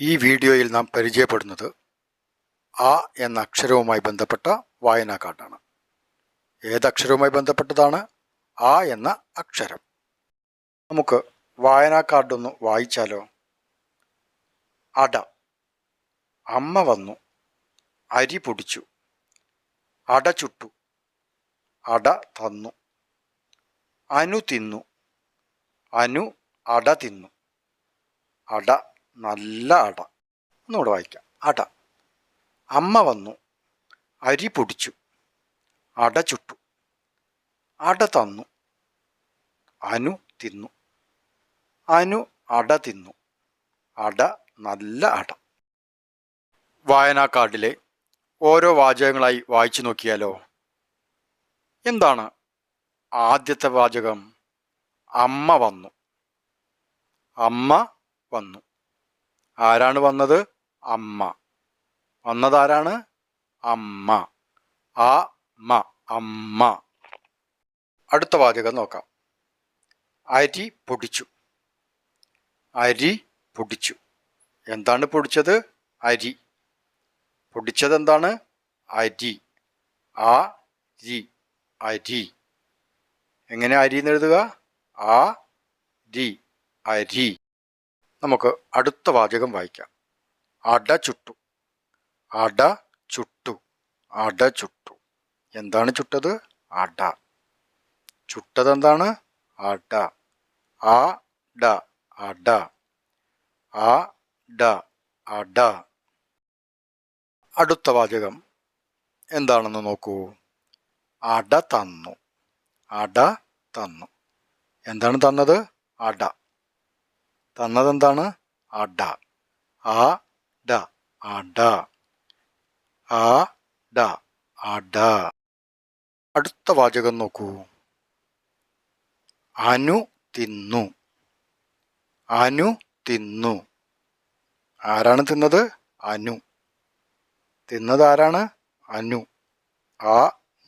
ഈ വീഡിയോയിൽ നാം പരിചയപ്പെടുന്നത് ആ എന്ന അക്ഷരവുമായി ബന്ധപ്പെട്ട വായനാ വായനാക്കാട്ടാണ് ഏതക്ഷരവുമായി ബന്ധപ്പെട്ടതാണ്? ആ എന്ന അക്ഷരം. നമുക്ക് വായനാ വായനാക്കാർഡൊന്ന് വായിച്ചാലോ? അട. അമ്മ വന്നു. അരി പൊടിച്ചു. അട ചുട്ടു. അട തന്നു. അനു തിന്നു. അനു അട തിന്നു. അട നല്ല അട ഒന്നുകൂടെ വായിക്കാം. അട. അമ്മ വന്നു. അരി പൊടിച്ചു. അട ചുട്ടു. അട തന്നു. അനു തിന്നു. അനു അട തിന്നു. അട നല്ല അട. വായനാക്കാർഡിലെ ഓരോ വാചകങ്ങളായി വായിച്ചു നോക്കിയാലോ? എന്താണ് ആദ്യത്തെ വാചകം? അമ്മ വന്നു. അമ്മ വന്നു. ആരാണ് വന്നത്? അമ്മ. വന്നതാരാണ്? അമ്മ. ആ മ അമ്മ. അടുത്ത വാചകം നോക്കാം. അരി പൊടിച്ചു. അരി പൊടിച്ചു. എന്താണ് പൊടിച്ചത്? അരി. പൊടിച്ചത് എന്താണ് അരി. ആ രി അരി. എങ്ങനെ അരി എന്ന് എഴുതുക? ആ രി അരി. നമുക്ക് അടുത്ത വാചകം വായിക്കാം. അട ചുട്ടു. അട ചുട്ടു. അട ചുട്ടു. എന്താണ് ചുട്ടത്? അട. ചുട്ടത് എന്താണ് അട. ആ ഡ അട. ആ ഡ അട. അടുത്ത വാചകം. എന്താണെന്ന് നോക്കൂ. അട തന്നു. അട തന്നു. എന്താണ് തന്നത്? അട. തന്നതെന്താണ്? അട ആ ഡ. അട ആ ഡ. അട അടുത്ത വാചകം നോക്കൂ. അനു തിന്നു. അനു തിന്നു. ആരാണ് തിന്നത്? അനു. തിന്നത് ആരാണ്? അനു. ആ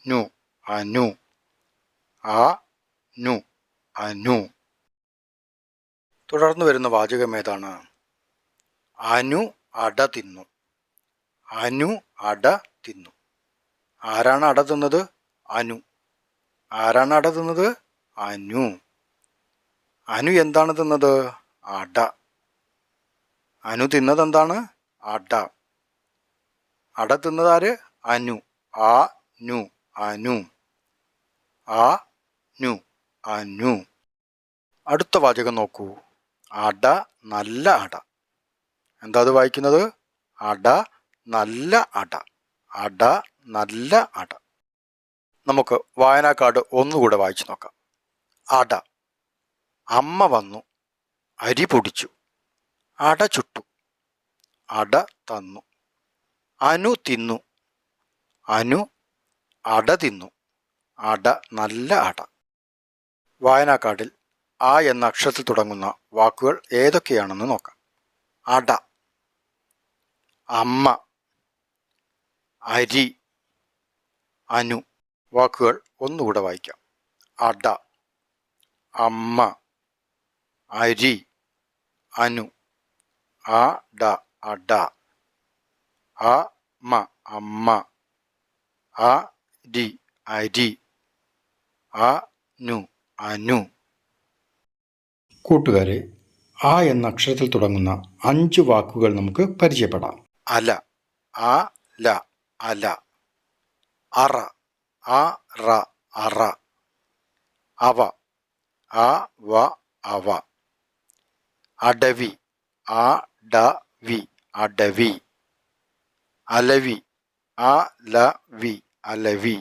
നു അനു. ആ നു അനു. തുടർന്ന് വരുന്ന വാചകം ഏതാണ്? അനു അട തിന്നു. അനു അട തിന്നു. ആരാണ് അട തിന്നത്? അനു. ആരാണ് അട തിന്നത്? അനു. അനു എന്താണ് തിന്നത്? അട. അനു തിന്നത് എന്താണ്? അട. അട തിന്നത് ആര്? അനു. ആ നു. അനു. ആ നു. അനു. അടുത്ത വാചകം നോക്കൂ. അട നല്ല അട. എന്താ അത് വായിക്കുന്നത്? അട നല്ല അട. അട നല്ല അട. നമുക്ക് വായനാ കാർഡ് ഒന്നുകൂടെ വായിച്ചു നോക്കാം. അട. അമ്മ വന്നു. അരി പൊടിച്ചു. അട ചുട്ടു. അട തന്നു. അനു തിന്നു. അനു അട തിന്നു. അട നല്ല അട. വായനാ കാർഡിൽ ആ എന്ന അക്ഷരത്തിൽ തുടങ്ങുന്ന വാക്കുകൾ ഏതൊക്കെയാണെന്ന് നോക്കാം. അട അമ്മ അരി അനു വാക്കുകൾ ഒന്നുകൂടെ വായിക്കാം. അട അമ്മ അരി അനു ആ ഡ അട ആ മ അമ്മ ആ ഡി അരി ആ നു അനു. കൂട്ടുകാരെ ആ എന്ന അക്ഷരത്തിൽ തുടങ്ങുന്ന അഞ്ച് വാക്കുകൾ നമുക്ക് പരിചയപ്പെടാം. അല ആ ല അല അറ ആ റ അറ അവ ആ വ അവ അടവി ആ ഡ വി അടവി അലവി ആ ല വി അലവി.